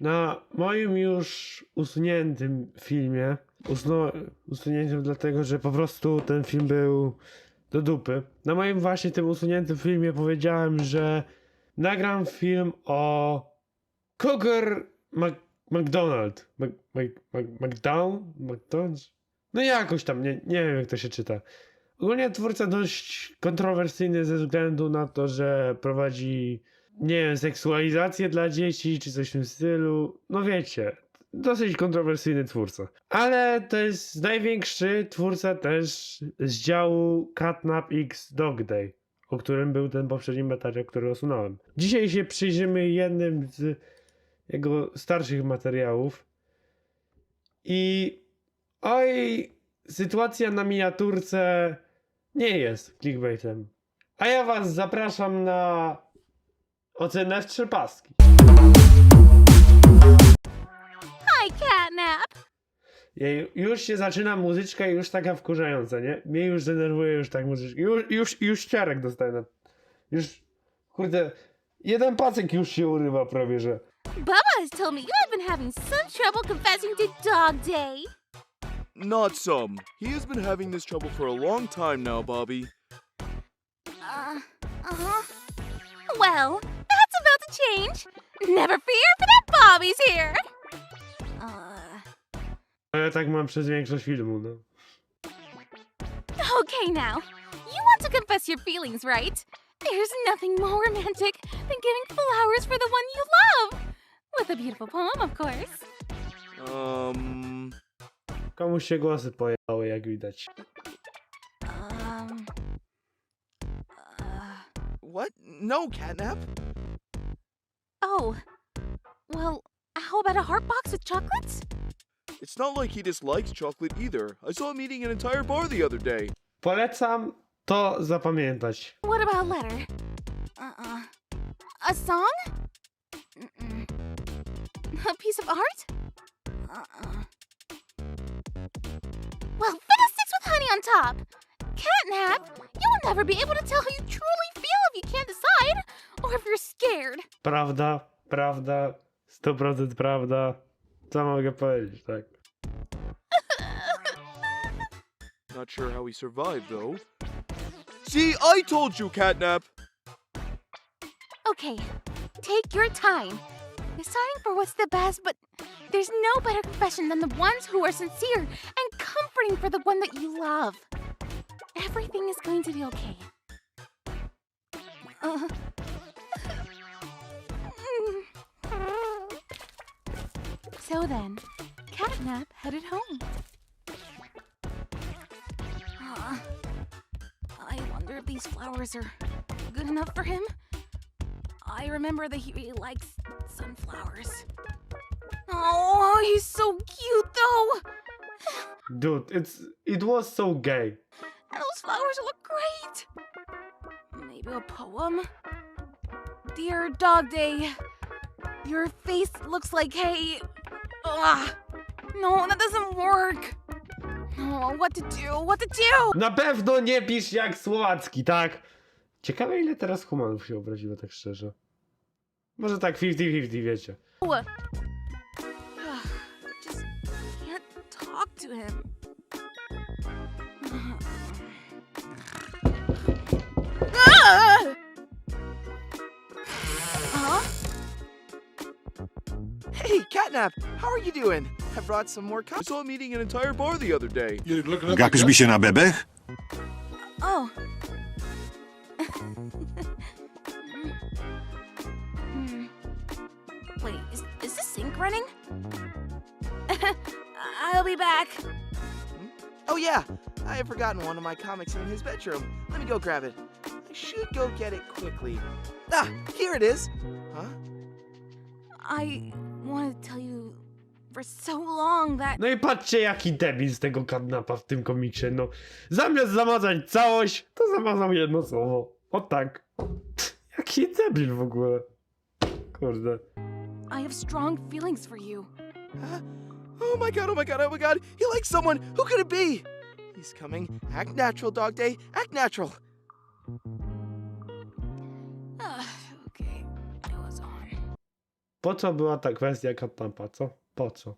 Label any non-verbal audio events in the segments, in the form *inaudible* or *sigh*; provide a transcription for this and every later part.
Na moim już usuniętym filmie, usuniętym dlatego, że po prostu ten film był do dupy. Na moim właśnie tym usuniętym filmie powiedziałem, że nagram film o Cougar Mac McDonald. Mac Mac Mac McDown? McDonald's? No jakoś tam, nie, nie wiem jak to się czyta. Ogólnie twórca dość kontrowersyjny ze względu na to, że prowadzi, nie wiem, seksualizację dla dzieci czy coś w tym stylu. No wiecie, dosyć kontrowersyjny twórca. Ale to jest największy twórca też z działu Catnap X Dog Day, o którym był ten poprzedni materiał, który usunąłem. Dzisiaj się przyjrzymy jednym z jego starszych materiałów. I oj, sytuacja na miniaturce nie jest clickbaitem. A ja was zapraszam na ocenę w trzy paski. Hi, Catnap. Jej, już się zaczyna muzyczka i już taka wkurzająca, nie? Mnie już denerwuje już tak muzyczka. Już, już, już ciarek dostaję na... Już, kurde, jeden pacek już się urywa prawie, że... Bubba has told me you have been having some trouble confessing to Dog Day. Not some. He has been having this trouble for a long time now, Bobby. Uh, uh-huh. Well, change. Never fear, for that Bobby's here. Uh, ja tak mam przez większość filmu, no. okay now. You want to confess your feelings, right? There's nothing more romantic than giving flowers for the one you love. With a beautiful poem, of course. Um. Komuś się głosy pojechały, jak widać. Um. Uh, What? No, Catnap. Oh. Well, how about a heart box with chocolates? It's not like he dislikes chocolate either. I saw him eating an entire bar the other day. Polecam to zapamiętać. What about a letter? Uh-uh. A song? Mm-mm. A piece of art? Uh-uh. Well, fiddlesticks with honey on top. Catnap, you will never be able to tell how you truly feel if you can't decide, or if you're scared. Prawda, prawda, 100% prawda. Co mogę powiedzieć, tak? *laughs* Not sure how he survived, though. See, I told you, Catnap! Okay, take your time. Deciding for what's the best, but there's no better confession than the ones who are sincere and comforting for the one that you love. Everything is going to be okay. Uh. So then, Catnap headed home. Ah, I wonder if these flowers are good enough for him. I remember that he really likes sunflowers. Oh, he's so cute though. Dude, it's it was so gay. And those flowers look great. Maybe a poem? Dear Dog Day, your face looks like hay. Ugh. No, that doesn't work. Oh, what to do? What to do? Na pewno nie pisz jak Słowacki, tak? Ciekawe ile teraz humanów się obraziło, tak szczerze. Może tak 50-50, wiecie. Ugh. Just can't talk to him. Hey, Catnap! How are you doing? I brought some more cups. I saw him eating an entire bar the other day. Gapisz mi się na bebech? Oh. Hmm. Wait, is, is the sink running? *laughs* I'll be back. Oh, yeah! I have forgotten one of my comics in his bedroom. Let me go grab it. I should go get it quickly. Ah, here it is! Huh? I wanted to tell you for so long that No i patrzcie jaki debil z tego kadnapa w tym komiksie, no. Zamiast zamazać całość, to zamazał jedno słowo. O tak. Jaki debil w ogóle. Kurde. I have strong feelings for you. Huh? Oh my god, oh my god, oh my god! He likes someone! Who could it be? He's coming. Act natural, Dog Day. Act natural. Po co była ta kwestia katnapa, co? Po co?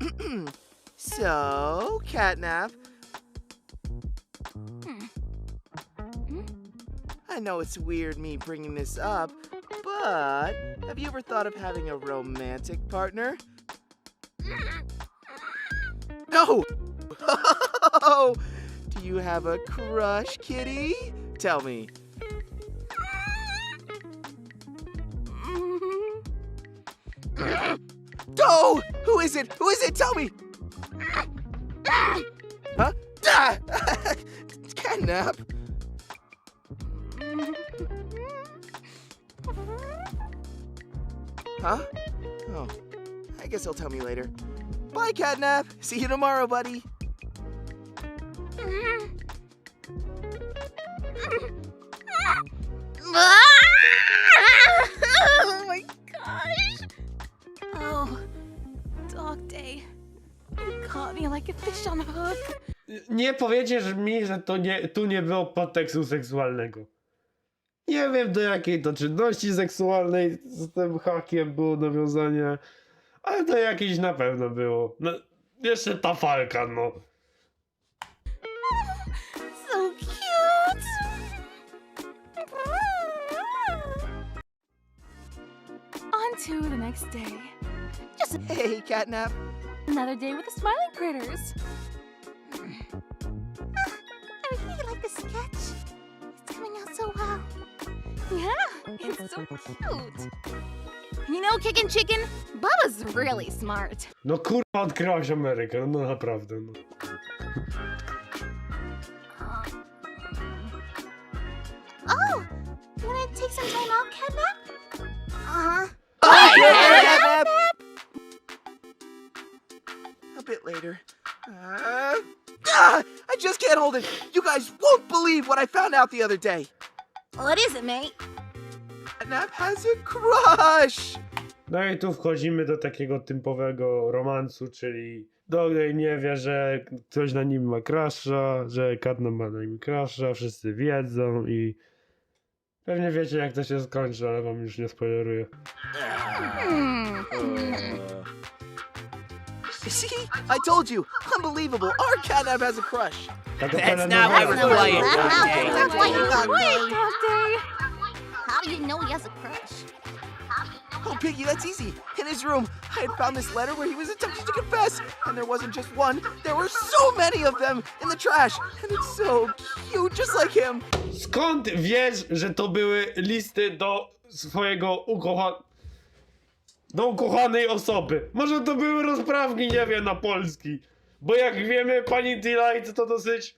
*clears throat* so, Catnap. Hmm. Hmm? I know it's weird me bringing this up, but have you ever thought of having a romantic partner? *clears throat* No! *laughs* Do you have a crush, kitty? Tell me. Is it? Who is it? Tell me! Huh? *laughs* Catnap! Huh? Oh. I guess he'll tell me later. Bye, Catnap! See you tomorrow, buddy! Nie powiedziesz mi, że to nie, tu nie było podtekstu seksualnego. Nie wiem do jakiej to czynności seksualnej z tym hakiem było nawiązanie, ale to jakieś na pewno było. No, jeszcze ta falka, no. So cute. On to the next day. Just Hey, Catnap! another day with the smiling critters. Yeah, it's so cute. You know, Kickin' Chicken, Bubba's really smart. No kurwa odkryłaś Amerykę, no naprawdę, no. Oh, you wanna take some time off, Catnap? Uh-huh. Bye, Catnap! A bit later. Uh, ah, I just can't hold it. You guys won't believe what I found out the other day. What is it, mate? Catnap has a crush. No i tu wchodzimy do takiego typowego romansu, czyli Dogday nie wie, że ktoś na nim ma crasha, że Katna ma na nim crasha, wszyscy wiedzą i pewnie wiecie jak to się skończy, ale wam już nie spoileruję. Hmm. See, I told you, unbelievable. Our Catnap has a crush. That's not why we're nowela. quiet, That's why Day. you got quiet, How do you know he has a crush? Oh, Piggy, that's easy. In his room, I had found this letter where he was attempting to confess, and there wasn't just one. There were so many of them in the trash, and it's so cute, just like him. Skąd wiesz, że to były listy do swojego ukocha... do ukochanej osoby? Może to były rozprawki, nie wiem, na polski. Bo jak wiemy, pani Delight to dosyć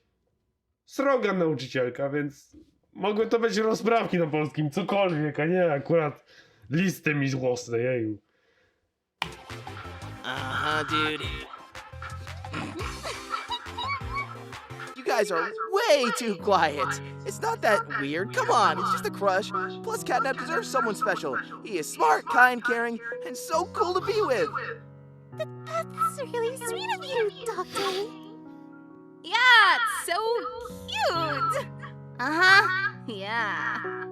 sroga nauczycielka, więc mogły to być rozprawki na polskim, cokolwiek, a nie akurat listy miłosne, jeju. Uh huh, dude. You guys are way too quiet. It's not that weird. Come on, it's just a crush. Plus, Catnap deserves someone special. He is smart, kind, caring, and so cool to be with. That's really sweet of you, Dog Day. Yeah, it's so cute. Uh huh. Yeah.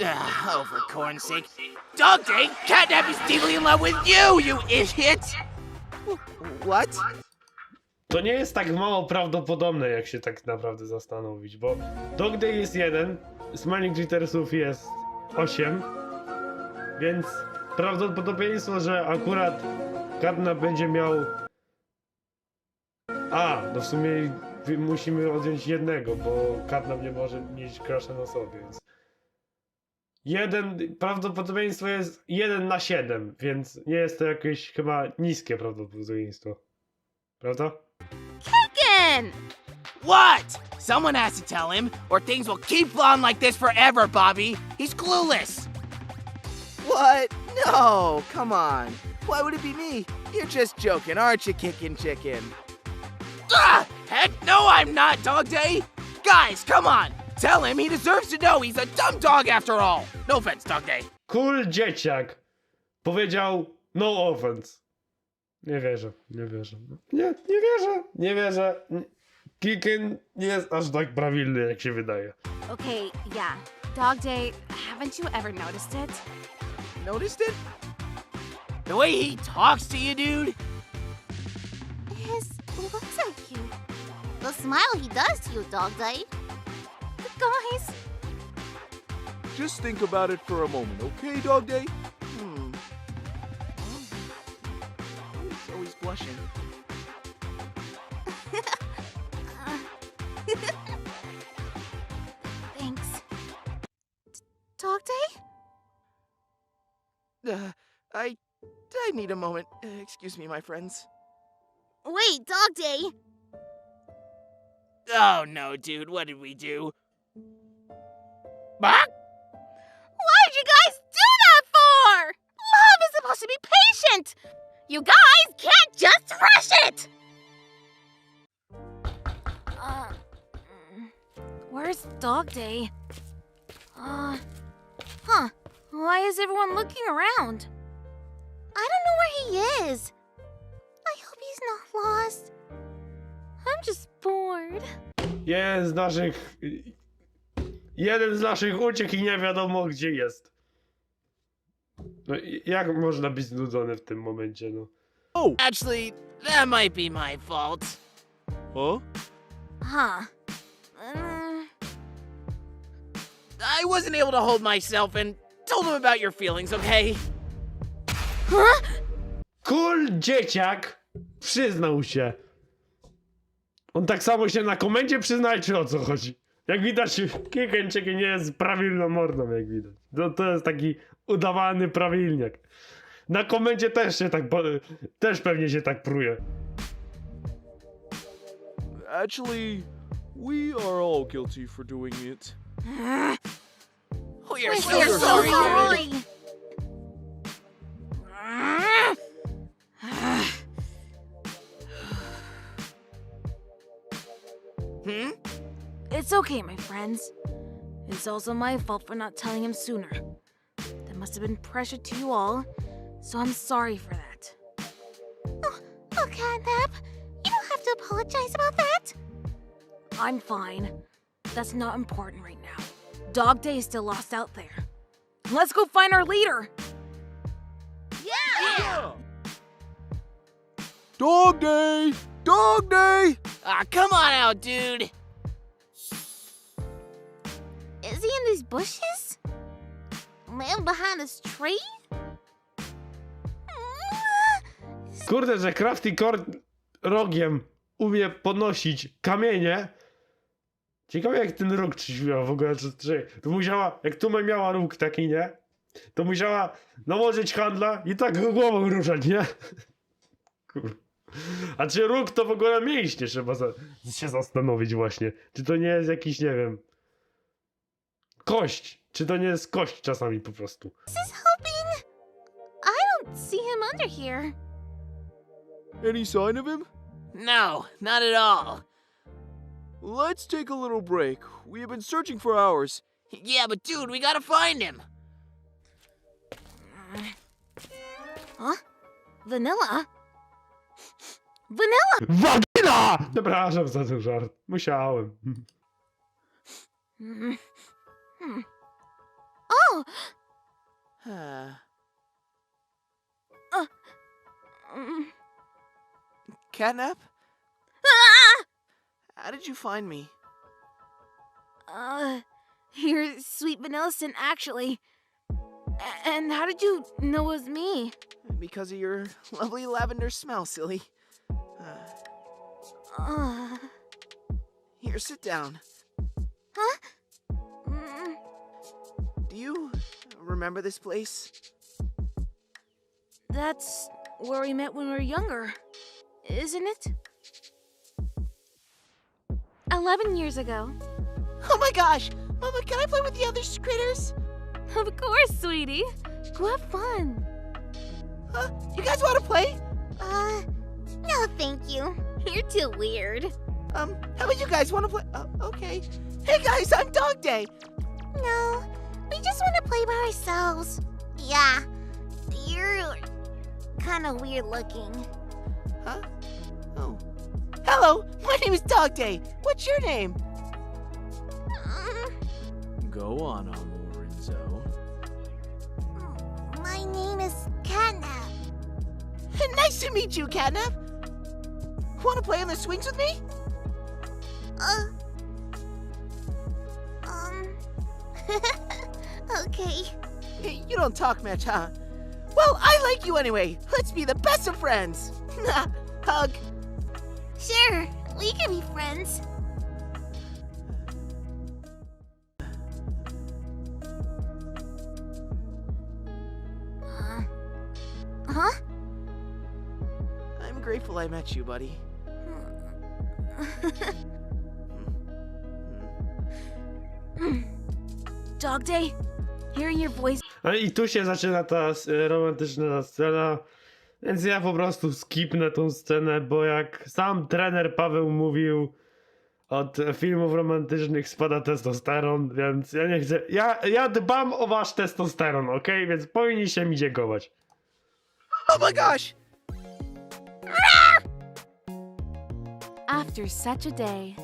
Ah, oh, for corn's sake. Dog Day, Catnap is deeply in love with you, you idiot! *laughs* What? To nie jest tak mało prawdopodobne, jak się tak naprawdę zastanowić, bo Dogday jest jeden, Smiling Glittersów jest 8, więc prawdopodobieństwo, że akurat Kadna będzie miał... A, no w sumie musimy odjąć jednego, bo Kadna nie może mieć crusha na sobie, więc... Jeden, prawdopodobieństwo jest 1 na 7, więc nie jest to jakieś chyba niskie prawdopodobieństwo. Prawda? Chicken. What? Someone has to tell him, or things will keep flowing like this forever, Bobby. He's clueless. What? No, come on. Why would it be me? You're just joking, aren't you, Kickin' Chicken? Ah! Heck no, I'm not, Dog Day! Guys, come on! Tell him he deserves to know he's a dumb dog after all! No offense, Dog Day. Cool dzieciak powiedział no offense. Nie wierzę, nie wierzę. Nie, nie wierzę, nie wierzę. Kiken nie jest aż tak prawilny, jak się wydaje. Okay, yeah. Dog Day, haven't you ever noticed it? Noticed it? The way he talks to you, dude. His looks at you. The smile he does to you, Dog Day. Guys, Just think about it for a moment, okay, Dog Day? He's always blushing. thanks. Dog Day? Uh, I, I need a moment. Uh, excuse me, my friends. Wait, Dog Day. Oh no, dude. What did we do? Bah? Why'd you guys do that for? Love is supposed to be patient. You guys can't just rush it. Uh, where's Dog Day? Uh, huh. Why is everyone looking around? I don't know where he is. I hope he's not lost. I'm just bored. Jeden z naszych... Jeden z naszych uciekł i nie wiadomo gdzie jest. No i jak można być znudzony w tym momencie, no? Actually, that might be my fault. Huh? Huh. Uh, I wasn't able to hold myself and told him about your feelings, okay? huh? Cool dzieciak przyznał się. On tak samo się na komendzie przyznaje, czy o co chodzi? Jak widać, *laughs* Kikenczyk nie jest prawilną mordą, jak widać. To, to jest taki udawany prawilniak. Na komendzie też się tak, też pewnie się tak pruje. Actually, we are all guilty for doing it. We are so, so sorry. Hmm? It's okay, my friends. It's also my fault for not telling him sooner. That must have been pressure to you all, so I'm sorry for that. Oh, Catnap. You don't have to apologize about that. I'm fine. That's not important right now. Dog Day is still lost out there. Let's go find our leader! Yeah! Dog Day! Dog Day! Ah, come on out, dude. Is he in these bushes? Man behind this tree? Kurde, że Crafty Core rogiem umie podnosić kamienie. Ciekawe jak ten róg trzymiał w ogóle, czy, czy to musiała, jak Tume miała róg taki, nie? To musiała nałożyć handla i tak głową ruszać, nie? Kur... A czy róg to w ogóle mięśnie trzeba za, się zastanowić właśnie. Czy to nie jest jakiś, nie wiem, kość. Czy to nie jest kość czasami po prostu. This is hoping. I don't see him under here. Any sign of him? No, not at all. Let's take a little break. We have been searching for hours. Yeah, but dude, we gotta find him. Huh? Vanilla? Vanilla! Wagina! Przepraszam za ten żart. Musiałem. Mm, hmm. Oh, Uh, Mm. Catnap? Ah! How did you find me? Uh, you're Sweet Vanillicent, actually. A- and how did you know it was me? Because of your lovely lavender smell, silly. Uh, Uh, here, sit down. mm, remember this place? that's where we met when we were younger, isn't it? Eleven years ago. Oh my gosh! Mama, can I play with the other critters? Of course, sweetie. Go have fun. Huh? You guys want to play? uh, no, thank you. You're too weird. Um, how about you guys want to play? Uh, okay. Hey guys, I'm Dog Day. No, we just want to play by ourselves. Yeah, you're kind of weird looking. Huh? Oh. Hello, my name is Dog Day. What's your name? Mm, Go on, Amorinzo. My name is Catnap. *laughs* nice to meet you, Catnap. Want to play on the swings with me? Uh. Um. *laughs* okay. Hey, You don't talk much, huh? Well, I like you anyway. Let's be the best of friends. *laughs* Hug. Sure, we can be friends. Uh, huh? I'm grateful I met you, buddy. *laughs* Dog Day, hearing your voice No i tu się zaczyna ta romantyczna scena. Więc ja po prostu skipnę tą scenę, bo jak sam trener Paweł mówił, od filmów romantycznych spada testosteron, więc ja nie chcę. Ja, ja dbam o wasz testosteron, ok? Więc powinniście mi dziękować. Oh my gosh! After such a day,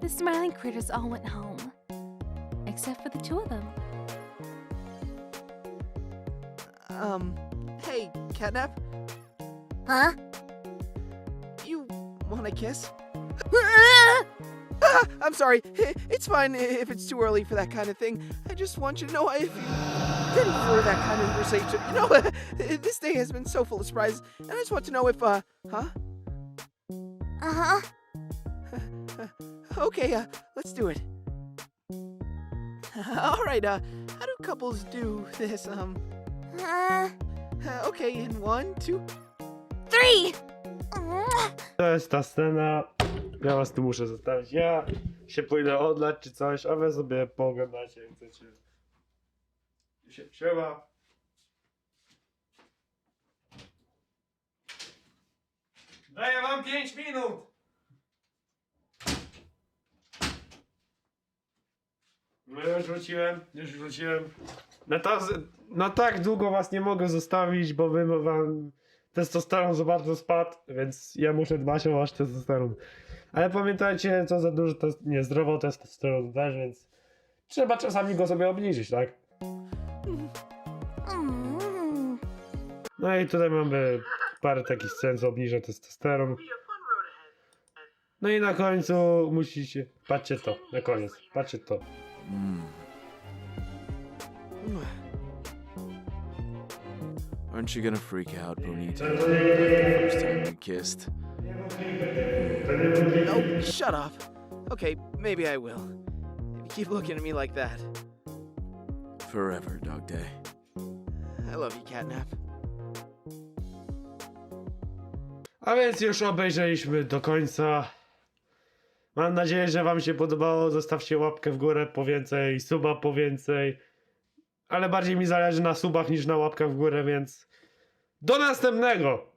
the smiling critters all went home. Except for the two of them. Um, hey, Catnap, Huh? you want a kiss? *laughs* ah, I'm sorry. *laughs* It's fine if it's too early for that kind of thing. I just want you to know if you ready for that kind of conversation. You know, *laughs* this day has been so full of surprises, and I just want to know if, uh, huh? Uh huh. Okay, uh, let's do it. All right, uh, how do couples do this? Um, Uh, okay, in one, two. Three! To jest ta scena. Ja was tu muszę zostawić. Ja się pójdę odlać czy coś, a wy sobie pooglądacie jak chcecie. Sie- Siema. Daję wam 5 minut! No już wróciłem, już wróciłem. No, to, no tak długo was nie mogę zostawić, bo wy wam testosteron za bardzo spadł, więc ja muszę dbać o wasz testosteron. Ale pamiętajcie, co za dużo test, nie, zdrowo testosteron też, więc trzeba czasami go sobie obniżyć, tak? No i tutaj mamy parę takich scen, co obniża testosteron. No i na końcu musicie, patrzcie to, na koniec, patrzcie to. Mm. Aren't you gonna freak out, Bonita? The first time we kissed. Oh, shut up. Okay, maybe I will. If you keep looking at me like that. Forever, Dog Day. I love you, Catnap. A więc już obejrzeliśmy do końca. Mam nadzieję, że Wam się podobało. Zostawcie łapkę w górę po więcej, suba po więcej. Ale bardziej mi zależy na subach niż na łapkach w górę, więc do następnego!